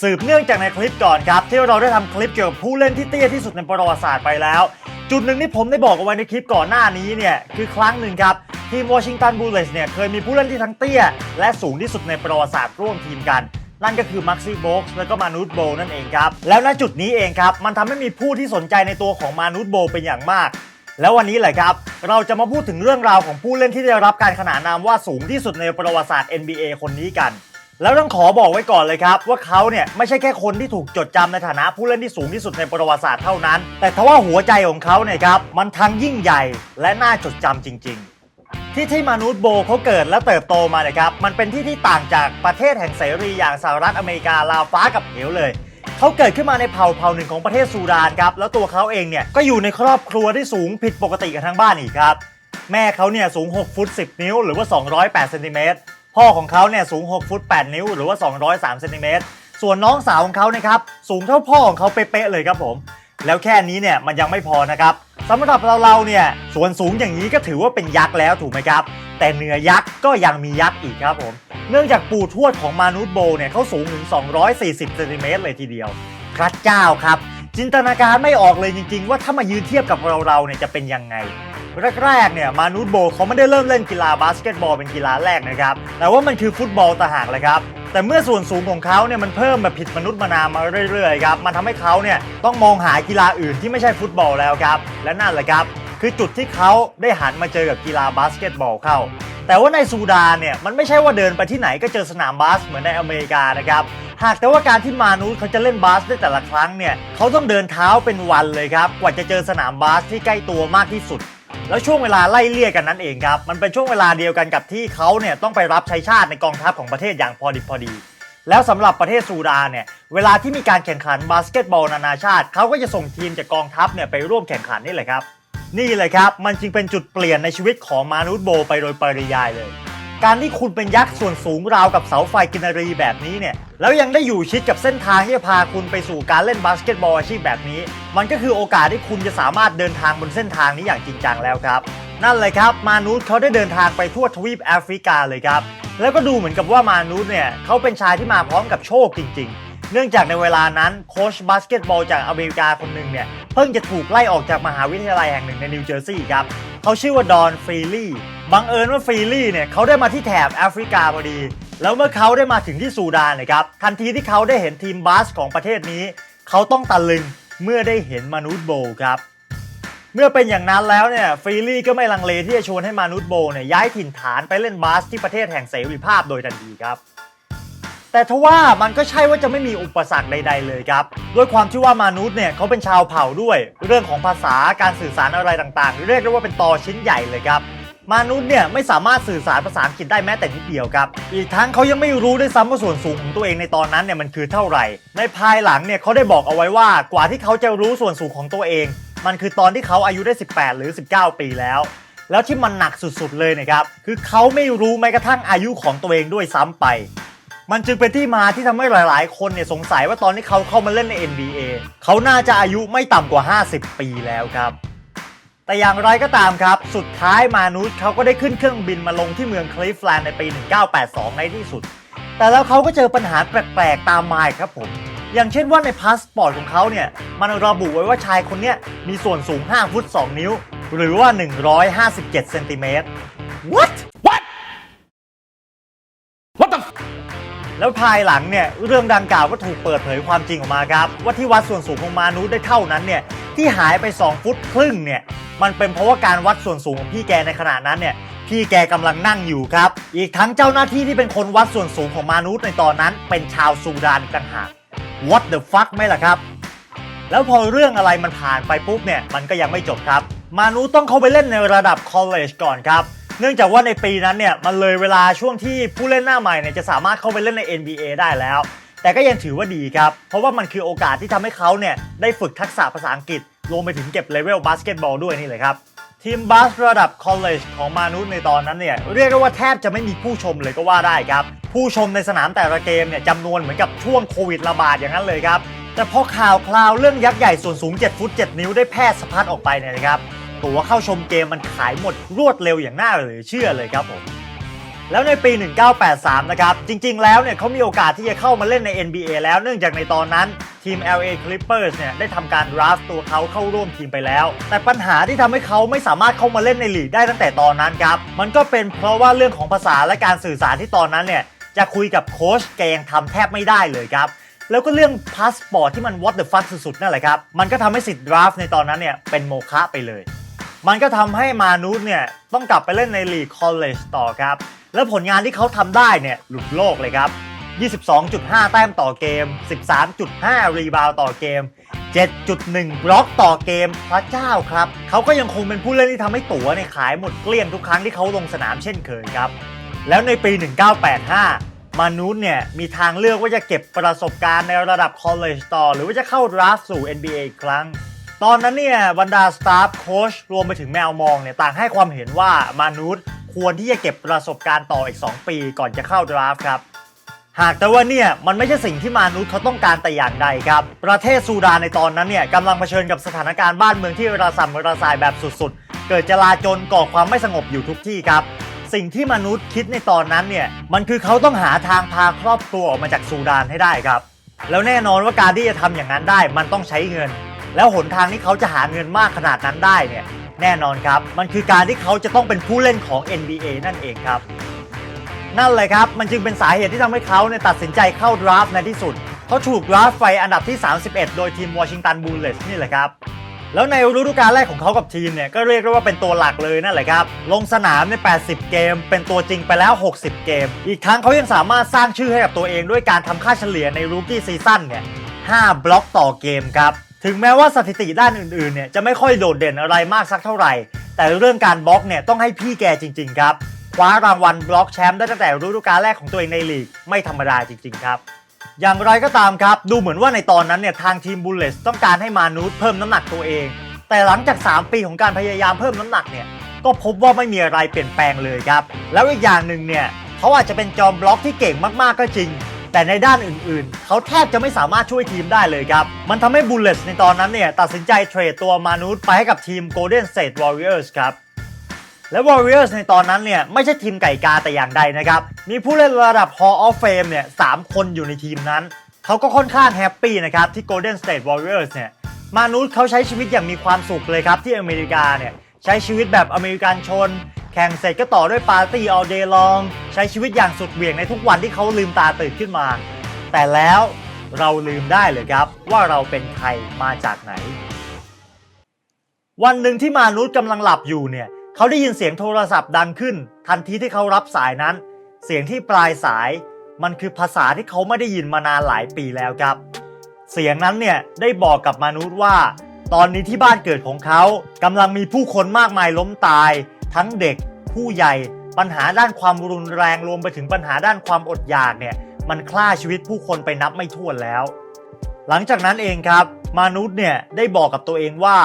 สืบเนื่องจากในคลิปก่อนครับ ที่เราได้ทำคลิปเกี่ยวกับผู้เล่นที่เตี้ยที่สุดในประวัติศาสตร์ไปแล้ว จุดหนึ่งที่ผมได้บอกเอาไว้ในคลิปก่อนหน้านี้เนี่ยคือครั้งหนึ่งครับทีมวอชิงตันบูลเลสเนี่ยเคยมีผู้เล่นที่ทั้งเตี้ย และสูงที่สุดในประวัติศาสตร์ร่วมทีมกัน นั่นก็คือมักซี่โบ็กส์และก็มานูตโบนั่นเองครับ แล้วณจุดนี้เองครับ มันทำให้มีผู้ที่สนใจในตัวของมานูตโบเป็นอย่างมาก แล้ววันนี้แหละครับ เราจะมาพูดถึงเรื่องราวของผู้เล่นที่ได้รับการขนานนามว่าสูงที่สุดในประวัติศาสตร์ NBA คนนี้กัน แล้วต้องขอบอกไว้ก่อนเลยครับ ว่าเขาเนี่ยไม่ใช่แค่คนที่ถูกจดจำในฐานะผู้เล่นที่สูงที่สุดในประวัติศาสตร์เท่านั้น แต่ทว่าหัวใจของเขาเนี่ยครับมันทั้งยิ่งใหญ่และน่าจดจำจริง ๆ ที่ที่มานูตโบเขาเกิดและเติบโตมาเนี่ยครับ มันเป็นที่ที่ต่างจากประเทศแห่งเสรีอย่างสหรัฐอเมริกาลาวฟ้ากับเหวเลย เขาเกิดขึ้นมาในเผ่าเผ่าหนึ่งของประเทศซูดานครับ แล้วตัวเขาเองเนี่ยก็อยู่ในครอบครัวที่สูงผิดปกติกันทั้งบ้านอีกครับ แม่เขาเนี่ยสูง 6 ฟุต 10 นิ้ว หรือว่า 208เซนติเมตร พ่อของเขาเนี่ยสูง 6 ฟุต 8 นิ้ว หรือว่า 203เซนติเมตรส่วนน้องสาวของเขานะครับสูงเท่าพ่อของเขาเป๊ะๆเลยครับผม แล้วแค่นี้เนี่ยมันยังไม่พอนะครับสำหรับเราๆเนี่ยส่วนสูงอย่างนี้ก็ถือว่าเป็นยักษ์แล้วถูกไหมครับ แต่เหนือยักษ์ก็ยังมียักษ์อีกครับผมเนื่องจากปู่ทวดของมานุษย์โบเนี่ยเขาสูงถึง 240เซนติเมตรเลยทีเดียวพระเจ้าครับ จินตนาการไม่ออกเลยจริง ๆ ว่าถ้ามายืนเทียบกับเราๆเนี่ยจะเป็นยังไง แรกๆเนี่ยมานูตโบเขาไม่ได้เริ่มเล่นกีฬาบาสเกตบอลเป็นกีฬาแรกนะครับแต่ว่ามันคือฟุตบอลต่างหากเลยครับแต่เมื่อส่วนสูงของเขาเนี่ยมันเพิ่มแบบผิดมนุษย์มานามมาเรื่อยๆครับมันทำให้เขาเนี่ยต้องมองหากีฬาอื่นที่ไม่ใช่ฟุตบอลแล้วครับและนั่นแหละครับ คือจุดที่เขาได้หันมาเจอกับกีฬาบาสเกตบอลเข้า แต่ว่าในซูดานเนี่ยมันไม่ใช่ว่าเดินไปที่ไหนก็เจอสนามบาสเหมือนในอเมริกานะครับหากแต่ว่าการที่มานูสเขาจะเล่นบาสได้แต่ละครั้งเนี่ยเขาต้องเดินเท้าเป็นวันเลยครับกว่าจะเจอสนามบาสที่ใกล้ตัวมากที่สุด แล้วช่วงเวลาไล่เลี่ยกันนั้นเองครับ มันเป็นช่วงเวลาเดียวกันกับที่เขาเนี่ยต้องไปรับใช้ชาติในกองทัพของประเทศอย่างพอดิบพอดี แล้วสำหรับประเทศซูดานเนี่ย เวลาที่มีการแข่งขันบาสเกตบอลนานาชาติ เขาก็จะส่งทีมจากกองทัพเนี่ยไปร่วมแข่งขันนี่แหละครับ นี่เลยครับ มันจึงเป็นจุดเปลี่ยนในชีวิตของมานูตโบไปโดยปริยายเลย การที่คุณเป็นยักษ์ส่วนสูงราวกับเสาไฟกินรีแบบนี้เนี่ย แล้วยังได้อยู่ชิดกับเส้นทางที่จะพาคุณไปสู่การเล่นบาสเกตบอลอาชีพแบบนี้ มันก็คือโอกาสที่คุณจะสามารถเดินทางบนเส้นทางนี้อย่างจริงจังแล้วครับ นั่นเลยครับ มานูสเขาได้เดินทางไปทั่วทวีปแอฟริกาเลยครับ แล้วก็ดูเหมือนกับว่ามานูสเนี่ยเขาเป็นชายที่มาพร้อมกับโชคจริง ๆเนื่องจากในเวลานั้นโค้ชบาสเกตบอลจากอเมริกาคนหนึ่งเนี่ย เพิ่งจะถูกไล่ออกจากมหาวิทยาลัยแห่งหนึ่งในนิวเจอร์ซีย์ครับ เขาชื่อว่าดอนฟรีลี่บังเอิญว่าฟรีลี่เนี่ยเขาได้มาที่แถบแอฟริกาพอดี แล้วเมื่อเขาได้มาถึงที่ซูดานนะครับทันทีที่เขาได้เห็นทีมบาสของประเทศนี้ เขาต้องตะลึงเมื่อได้เห็นมนุษย์โบครับเมื่อเป็นอย่างนั้นแล้วเนี่ยฟรีลี่ก็ไม่ลังเลที่จะชวนให้มานุษย์โบเนี่ยย้ายถิ่นฐานไปเล่นบาสที่ประเทศแห่งเสรีภาพโดยทันทีครับ แต่ทว่ามันก็ใช่ว่าจะไม่มีอุปสรรคใด ๆ เลยครับ ด้วยความที่ว่ามนุษย์เนี่ยเขาเป็นชาวเผ่าด้วย เรื่องของภาษาการสื่อสารอะไรต่างๆ เรียกได้ว่าเป็นตอชิ้นใหญ่เลยครับมนุษย์เนี่ยไม่สามารถสื่อสารภาษาอังกฤษได้แม้แต่นิดเดียวครับ อีกทั้งเขายังไม่รู้ด้วยซ้ำว่าส่วนสูงของตัวเองในตอนนั้นเนี่ยมันคือเท่าไหร่ ในภายหลังเนี่ยเขาได้บอกเอาไว้ว่ากว่าที่เขาจะรู้ส่วนสูงของตัวเอง มันคือตอนที่เขาอายุได้ 18 หรือ 19 ปีแล้ว แล้วที่มันหนักสุดๆเลยนะครับ คือเขาไม่รู้แม้กระทั่งอายุของตัวเองด้วยซ้ำไป มันจึงเป็นที่มาที่ทำให้หลาย ๆ คนเนี่ยสงสัยว่าตอนที่เขาเข้ามาเล่นใน NBA เขาน่าจะอายุไม่ต่ำกว่า 50 ปีแล้วครับ แต่อย่างไรก็ตามครับ สุดท้ายมานุษเขาก็ได้ขึ้นเครื่องบินมาลงที่เมืองคลิฟแลนด์ในปี 1982 ในที่สุด แต่แล้วเขาก็เจอปัญหาแปลก ๆ ตามมาครับผม อย่างเช่นว่าในพาสปอร์ตของเขาเนี่ย มันระบุไว้ว่าชายคนนี้มีส่วนสูง 5 ฟุต 2 นิ้ว หรือว่า 157 เซนติเมตร What แล้วภายหลังเนี่ยเรื่องดังกล่าวก็ถูกเปิดเผยความจริงออกมาครับ ว่าที่วัดส่วนสูงของมานุษย์ได้เท่านั้นเนี่ยที่หายไป 2 ฟุตครึ่งเนี่ยมันเป็นเพราะว่าการวัดส่วนสูงของพี่แกในขณะนั้นเนี่ยพี่แกกำลังนั่งอยู่ครับ อีกทั้งเจ้าหน้าที่ที่เป็นคนวัดส่วนสูงของมานุษย์ในตอนนั้น เป็นชาวซูดานกต่างหาก What the fuck ไหมล่ะครับ แล้วพอเรื่องอะไรมันผ่านไปปุ๊บเนี่ยมันก็ยังไม่จบครับ มานุษย์ต้องเข้าไปเล่นในระดับ college ก่อนครับ เนื่องจากว่าในปีนั้นเนี่ยมันเลยเวลาช่วงที่ผู้เล่นหน้าใหม่เนี่ยจะสามารถเข้าไปเล่นใน NBA ได้แล้ว แต่ก็ยังถือว่าดีครับ เพราะว่ามันคือโอกาสที่ทำให้เขาเนี่ยได้ฝึกทักษะภาษาอังกฤษรวมไปถึงเก็บเลเวลบาสเกตบอลด้วยนี่เลยครับทีมบาสระดับ college ของมานุษในตอนนั้นเนี่ยเรียกได้ว่าแทบจะไม่มีผู้ชมเลยก็ว่าได้ครับ ผู้ชมในสนามแต่ละเกมเนี่ยจำนวนเหมือนกับช่วงโควิดระบาดอย่างนั้นเลยครับ แต่พอข่าวคราวเรื่องยักษ์ใหญ่ส่วนสูง 7 ฟุต 7 นิ้วได้แพร่สะพัดออกไปเนี่ยนะครับ ตั๋วเข้าชมเกมมันขายหมดรวดเร็วอย่างน่าเหลือเชื่อเลยครับผม แล้วในปี 1983 นะครับ จริงๆ แล้วเนี่ยเขามีโอกาสที่จะเข้ามาเล่นใน NBA แล้วเนื่องจากในตอนนั้นทีม LA Clippers เนี่ยได้ทำการ draft ตัวเขาเข้าร่วมทีมไปแล้ว แต่ปัญหาที่ทำให้เขาไม่สามารถเข้ามาเล่นในลีกได้ตั้งแต่ตอนนั้นครับ มันก็เป็นเพราะว่าเรื่องของภาษาและการสื่อสารที่ตอนนั้นเนี่ยจะคุยกับโค้ชแกยังทำแทบไม่ได้เลยครับแล้วก็เรื่องพาสปอร์ตที่มัน what the fuck สุดๆ นั่นแหละครับ มันก็ทำให้สิทธิ์ draft ในตอนนั้นเนี่ย เป็นโมฆะไปเลย มันก็ทำให้มานูสเนี่ยต้องกลับไปเล่นในลีกคอลเลจต่อครับ แล้วผลงานที่เขาทำได้เนี่ยหลุดโลกเลยครับ 22.5 แต้มต่อเกม 13.5 รีบาวต่อเกม 7.1 บล็อกต่อเกม พระเจ้าครับ เขาก็ยังคงเป็นผู้เล่นที่ทำให้ตั๋วเนี่ยขายหมดเกลี้ยงทุกครั้งที่เขาลงสนามเช่นเคยครับ แล้วในปี 1985 มานูสเนี่ยมีทางเลือกว่าจะเก็บประสบการณ์ในระดับคอลเลจต่อ หรือว่าจะเข้าดราฟสู่ NBA อีกครั้ง ตอนนั้นเนี่ยบรรดาสตาฟโค้ชรวมไปถึงแมวมองเนี่ยต่างให้ความเห็นว่ามานูสควรที่จะเก็บประสบการณ์ต่ออีก 2 ปีก่อนจะเข้าดราฟต์ครับ หากแต่ว่าเนี่ยมันไม่ใช่สิ่งที่มานุษย์เขาต้องการแต่อย่างใดครับ ประเทศซูดานในตอนนั้นเนี่ยกำลังเผชิญกับสถานการณ์บ้านเมืองที่ระส่ำระสายแบบสุดๆ เกิดจลาจลก่อความไม่สงบอยู่ทุกที่ครับ สิ่งที่มนุษย์คิดในตอนนั้นเนี่ยมันคือเขาต้องหาทางพาครอบครัวออกมาจากซูดานให้ได้ครับ แล้วแน่นอนว่าการที่จะทำอย่างนั้นได้มันต้องใช้เงิน แล้วหนทางที่เขาจะหาเงินมากขนาดนั้นได้เนี่ยแน่นอนครับ มันคือการที่เขาจะต้องเป็นผู้เล่นของ NBA นั่นเองครับ นั่นเลยครับ มันจึงเป็นสาเหตุที่ทำให้เขาเนี่ยตัดสินใจเข้าดราฟในที่สุด เขาถูกดราฟไปอันดับที่ 31 โดยทีมวอชิงตันบูลเลสนี่แหละครับแล้วในฤดูกาลแรกของเขากับทีมเนี่ยก็เรียกได้ว่าเป็นตัวหลักเลยนั่นแหละครับ ลงสนามใน 80 เกม เป็นตัวจริงไปแล้ว 60 เกม อีกทั้งเขายังสามารถสร้างชื่อให้กับตัวเองด้วยการทำค่าเฉลี่ยในรูกี้ซีซั่นเนี่ย 5 บล็อกต่อเกมครับ ถึงแม้ว่าสถิติด้านอื่นๆเนี่ยจะไม่ค่อยโดดเด่นอะไรมากสักเท่าไหร่ แต่เรื่องการบล็อกเนี่ยต้องให้พี่แกจริง ๆ ครับคว้ารางวัลบล็อกแชมป์ได้ตั้งแต่ฤดูกาลแรกของตัวเองในลีกไม่ธรรมดาจริง ๆ ครับ อย่างไรก็ตามครับ ดูเหมือนว่าในตอนนั้นเนี่ยทางทีมบูลเลสต้องการให้มานูสเพิ่มน้ำหนักตัวเอง แต่หลังจาก 3 ปีของการพยายามเพิ่มน้ำหนักเนี่ยก็พบว่าไม่มีอะไรเปลี่ยนแปลงเลยครับ แล้วอีกอย่างหนึ่งเนี่ยเขาอาจจะเป็นจอมบล็อกที่เก่งมากๆก็จริง แต่ในด้านอื่นๆ เขาแทบจะไม่สามารถช่วยทีมได้เลยครับ มันทำให้บูลเลสในตอนนั้นเนี่ยตัดสินใจเทรดตัวมานูสไปให้กับทีม Golden State Warriors ครับและ Warriors ในตอนนั้นเนี่ยไม่ใช่ทีมไก่กาแต่อย่างใดนะครับ มีผู้เล่นระดับ Hall of Fame เนี่ยสามคนอยู่ในทีมนั้น เขาก็ค่อนข้างแฮปปี้นะครับที่ Golden State Warriors เนี่ยมานูสเขาใช้ชีวิตอย่างมีความสุขเลยครับที่อเมริกาเนี่ยใช้ชีวิตแบบอเมริกันชน ข่งเสร็จก็ต่อด้วยปาร์ตี้ all day long ใช้ชีวิตอย่างสุดเหวี่ยงในทุกวันที่เขาลืมตาตื่นขึ้นมา แต่แล้วเราลืมได้เลยครับ ว่าเราเป็นใครมาจากไหน วันหนึ่งที่มานุษย์กำลังหลับอยู่เนี่ยเขาได้ยินเสียงโทรศัพท์ดังขึ้น ทันทีที่เขารับสายนั้น เสียงที่ปลายสาย มันคือภาษาที่เขาไม่ได้ยินมานานหลายปีแล้วครับ เสียงนั้นเนี่ยได้บอกกับมานุษย์ว่า ตอนนี้ที่บ้านเกิดของเขากำลังมีผู้คนมากมายล้มตาย ทั้งเด็กผู้ใหญ่ปัญหาด้านความรุนแรงรวมไปถึงปัญหาด้านความอดอยากเนี่ยมันฆ่าชีวิตผู้คนไปนับไม่ถ้วนแล้ว หลังจากนั้นเองครับ มนุษย์เนี่ยได้บอกกับตัวเองว่า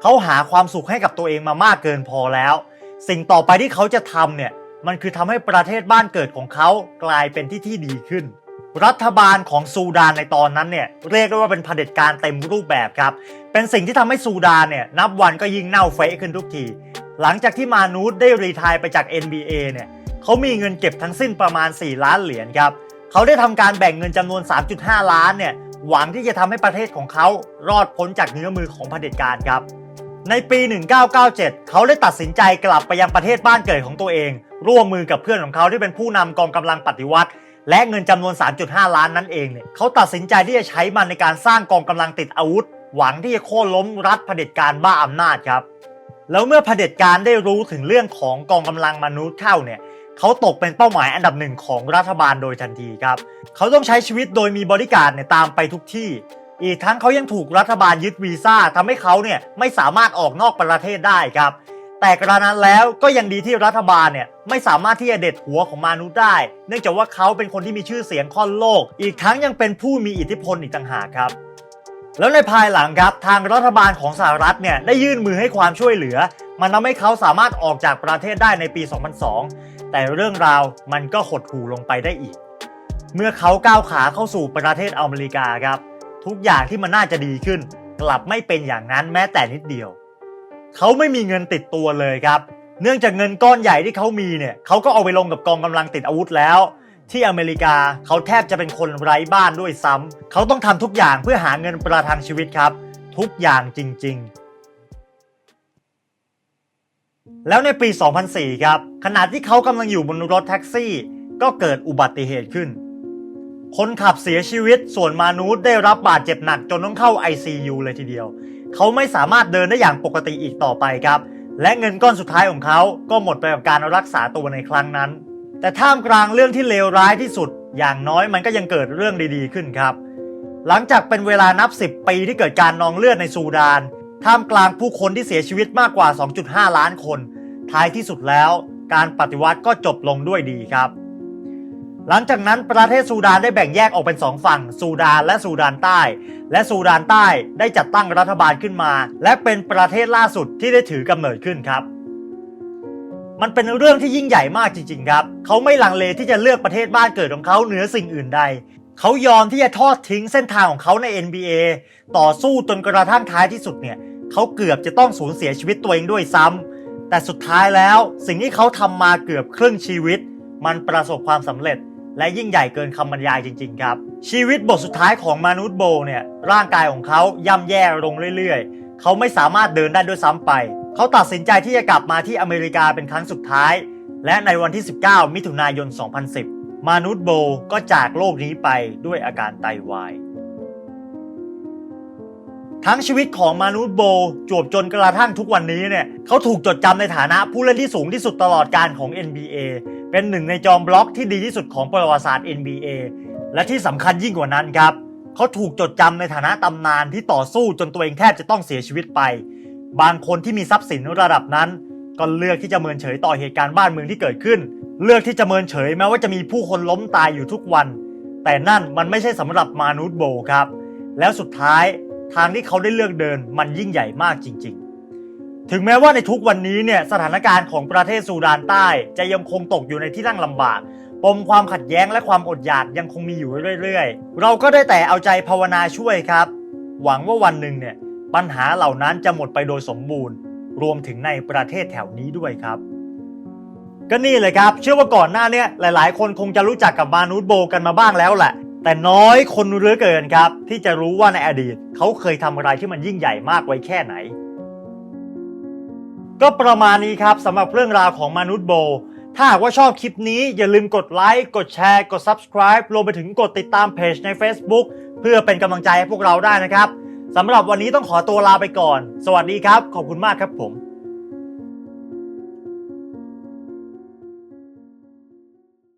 เขาหาความสุขให้กับตัวเองมามากเกินพอแล้ว สิ่งต่อไปที่เขาจะทำเนี่ยมันคือทำให้ประเทศบ้านเกิดของเขากลายเป็นที่ที่ดีขึ้น รัฐบาลของซูดานในตอนนั้นเนี่ยเรียกได้ว่าเป็นเผด็จการเต็มรูปแบบครับ เป็นสิ่งที่ทำให้ซูดานเนี่ยนับวันก็ยิ่งเน่าเฟะขึ้นทุกที หลังจากที่มานูสได้รีทายไปจาก NBA เนี่ยเขามีเงินเก็บทั้งสิ้นประมาณ 4 ล้านเหรียญครับเขาได้ทำการแบ่งเงินจำนวน 3.5 ล้านเนี่ยหวังที่จะทำให้ประเทศของเขารอดพ้นจากเงื้อมือของเผด็จการครับ ในปี 1997 เขาได้ตัดสินใจกลับไปยังประเทศบ้านเกิดของตัวเอง ร่วมมือกับเพื่อนของเขาที่เป็นผู้นำกองกำลังปฏิวัติ และเงินจำนวน 3.5 ล้านนั้นเองเนี่ยเขาตัดสินใจที่จะใช้มันในการสร้างกองกำลังติดอาวุธ หวังที่จะโค่นล้มรัฐเผด็จการบ้าอำนาจครับ แล้วเมื่อเผด็จการได้รู้ถึงเรื่องของกองกำลังมนุษย์เข้าเนี่ยเขาตกเป็นเป้าหมายอันดับหนึ่งของรัฐบาลโดยทันทีครับ เขาต้องใช้ชีวิตโดยมีบริการเนี่ยตามไปทุกที่ อีกทั้งเขายังถูกรัฐบาลยึดวีซ่าทำให้เขาเนี่ยไม่สามารถออกนอกประเทศได้ครับ แต่กระนั้นแล้วก็ยังดีที่รัฐบาลเนี่ยไม่สามารถที่จะเด็ดหัวของมนุษย์ได้ เนื่องจากว่าเขาเป็นคนที่มีชื่อเสียงค่อนโลก อีกทั้งยังเป็นผู้มีอิทธิพลอีกต่างหากครับ แล้วในภายหลังครับทางรัฐบาลของสหรัฐเนี่ยได้ยื่นมือให้ความช่วยเหลือ มันทำให้เขาสามารถออกจากประเทศได้ในปี 2002 แต่เรื่องราวมันก็หดหู่ลงไปได้อีก เมื่อเขาก้าวขาเข้าสู่ประเทศอเมริกาครับทุกอย่างที่มันน่าจะดีขึ้น กลับไม่เป็นอย่างนั้นแม้แต่นิดเดียว เขาไม่มีเงินติดตัวเลยครับ เนื่องจากเงินก้อนใหญ่ที่เขามีเนี่ยเขาก็เอาไปลงกับกองกำลังติดอาวุธแล้ว ที่อเมริกาเขาแทบจะเป็นคนไร้บ้านด้วยซ้ำเขาต้องทำทุกอย่างเพื่อหาเงินประทังชีวิตครับ ทุกอย่างจริง ๆแล้วในปี 2004 ครับ ขณะที่เขากำลังอยู่บนรถแท็กซี่ ก็เกิดอุบัติเหตุขึ้น คนขับเสียชีวิต ส่วนมานูสได้รับบาดเจ็บหนักจนต้องเข้า ICU เลยทีเดียว เขาไม่สามารถเดินได้อย่างปกติอีกต่อไปครับ และเงินก้อนสุดท้ายของเขาก็หมดไปกับการรักษาตัวในครั้งนั้น แต่ท่ามกลางเรื่องที่เลวร้ายที่สุด อย่างน้อยมันก็ยังเกิดเรื่องดีๆขึ้นครับ หลังจากเป็นเวลานับ 10 ปีที่เกิดการนองเลือดในซูดาน ท่ามกลางผู้คนที่เสียชีวิตมากกว่า 2.5 ล้านคน ท้ายที่สุดแล้ว การปฏิวัติก็จบลงด้วยดีครับ หลังจากนั้นประเทศซูดานได้แบ่งแยกออกเป็นสองฝั่ง ซูดานและซูดานใต้ และซูดานใต้ได้จัดตั้งรัฐบาลขึ้นมา และเป็นประเทศล่าสุดที่ได้ถือกำเนิดขึ้นครับ มันเป็นเรื่องที่ยิ่งใหญ่มากจริง ๆ ครับ เขาไม่ลังเลที่จะเลือกประเทศบ้านเกิดของเขาเหนือสิ่งอื่นใด เขายอมที่จะทอดทิ้งเส้นทางของเขาใน NBA ต่อสู้จนกระทั่งท้ายที่สุดเนี่ย เขาเกือบจะต้องสูญเสียชีวิตตัวเองด้วยซ้ำแต่สุดท้ายแล้วสิ่งที่เขาทำมาเกือบครึ่งชีวิต มันประสบความสำเร็จ และยิ่งใหญ่เกินคำบรรยายจริง ๆ ครับ ชีวิตบทสุดท้ายของมานุษย์โบเนี่ยร่างกายของเขาย่ำแย่ลงเรื่อย ๆ เขาไม่สามารถเดินได้ด้วยซ้ำไป เขาตัดสินใจที่จะกลับมาที่อเมริกาเป็นครั้งสุดท้าย และในวันที่ 19 มิถุนายน 2010 มานุษย์โบก็จากโลกนี้ไปด้วยอาการไตวาย ทั้งชีวิตของมานุษย์โบจวบจนกระทั่งทุกวันนี้เนี่ยเขาถูกจดจำในฐานะผู้เล่นที่สูงที่สุดตลอดการของ NBA เป็นหนึ่งในจอมบล็อกที่ดีที่สุดของประวัติศาสตร์ NBA และที่สำคัญยิ่งกว่านั้นครับเขาถูกจดจำในฐานะตำนานที่ต่อสู้จนตัวเองแทบจะต้องเสียชีวิตไป บางคนที่มีทรัพย์สินระดับนั้น ก็เลือกที่จะเมินเฉยต่อเหตุการณ์บ้านเมืองที่เกิดขึ้น เลือกที่จะเมินเฉยแม้ว่าจะมีผู้คนล้มตายอยู่ทุกวัน แต่นั่นมันไม่ใช่สำหรับมานุษย์โบครับ แล้วสุดท้ายทางที่เขาได้เลือกเดินมันยิ่งใหญ่มากจริง ๆ ถึงแม้ว่าในทุกวันนี้เนี่ยสถานการณ์ของประเทศซูดานใต้จะยังคงตกอยู่ในที่นั่งลำบากปมความขัดแย้งและความอดอยากยังคงมีอยู่เรื่อยๆ เราก็ได้แต่เอาใจภาวนาช่วยครับ หวังว่าวันหนึ่งเนี่ย ปัญหาเหล่านั้นจะหมดไปโดยสมบูรณ์ รวมถึงในประเทศแถวนี้ด้วยครับ ก็นี่เลยครับ เชื่อว่าก่อนหน้าเนี้หลาย ๆ คนคงจะรู้จักกับมานูตโบกันมาบ้างแล้วแหละ แต่น้อยคนเหลือเกินครับ ที่จะรู้ว่าในอดีต เขาเคยทำอะไรที่มันยิ่งใหญ่มากไว้แค่ไหน ก็ประมาณนี้ครับสำหรับเรื่องราวของมนุษย์โบถ้าหากว่าชอบคลิปนี้อย่าลืมกดไลค์ กดแชร์ กด Subscribe รวมไปถึงกดติดตามเพจใน Facebook เพื่อเป็นกำลังใจให้พวกเราได้นะครับ สำหรับวันนี้ต้องขอตัวลาไปก่อน สวัสดีครับ ขอบคุณมากครับผม